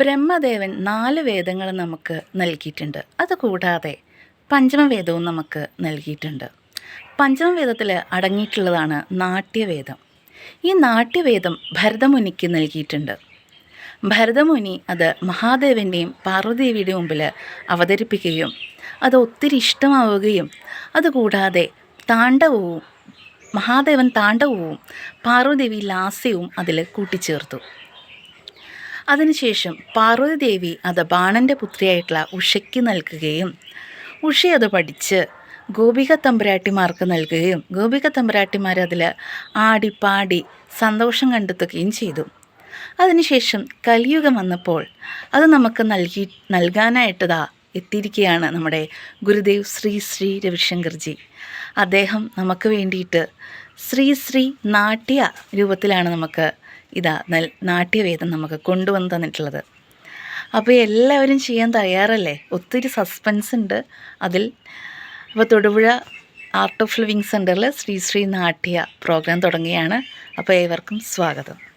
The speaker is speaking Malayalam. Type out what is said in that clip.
ബ്രഹ്മദേവൻ നാല് വേദങ്ങൾ നമുക്ക് നൽകിയിട്ടുണ്ട്. അതുകൂടാതെ പഞ്ചമവേദവും നമുക്ക് നൽകിയിട്ടുണ്ട്. പഞ്ചമവേദത്തിൽ അടങ്ങിയിട്ടുള്ളതാണ് നാട്യവേദം. ഈ നാട്യവേദം ഭരതമുനിക്ക് നൽകിയിട്ടുണ്ട്. ഭരതമുനി അത് മഹാദേവന്റെയും പാർവതീദേവിയുടെ മുമ്പിൽ അവതരിപ്പിക്കുകയും അത് ഒത്തിരി ഇഷ്ടമാവുകയും അതുകൂടാതെ താണ്ഡവവും മഹാദേവൻ താണ്ഡവവും പാർവതീദേവി ലാസ്യവും അതിൽ കൂട്ടിച്ചേർത്തു. അതിനുശേഷം പാർവതിദേവി അത് ബാണന്റെ പുത്രിയായിട്ടുള്ള ഉഷയ്ക്ക് നൽകുകയും ഉഷ അത് പഠിച്ച് ഗോപിക തമ്പുരാട്ടിമാർക്ക് നൽകുകയും ഗോപിക തമ്പുരാട്ടിമാർ അതിൽ ആടിപ്പാടി സന്തോഷം കണ്ടെത്തുകയും ചെയ്തു. അതിനുശേഷം കലിയുഗം വന്നപ്പോൾ അത് നമുക്ക് നൽകി നൽകാനായിട്ടതാ എത്തിയിരിക്കുകയാണ് നമ്മുടെ ഗുരുദേവ് ശ്രീ ശ്രീ രവിശങ്കർജി. അദ്ദേഹം നമുക്ക് വേണ്ടിയിട്ട് ശ്രീ ശ്രീ നാട്യ രൂപത്തിലാണ് നമുക്ക് ഇതാ നൽ നാട്യവേദം നമുക്ക് കൊണ്ടുവന്ന് തന്നിട്ടുള്ളത്. അപ്പോൾ എല്ലാവരും ചെയ്യാൻ തയ്യാറല്ലേ? ഒത്തിരി സസ്പെൻസ് ഉണ്ട്. അതിൽ അപ്പോൾ തൊടുപുഴ ആർട്ട് ഓഫ് ലിവിങ് സെന്ററിൽ ശ്രീ ശ്രീ നാട്യ പ്രോഗ്രാം തുടങ്ങിയാണ്. അപ്പോൾ ഏവർക്കും സ്വാഗതം.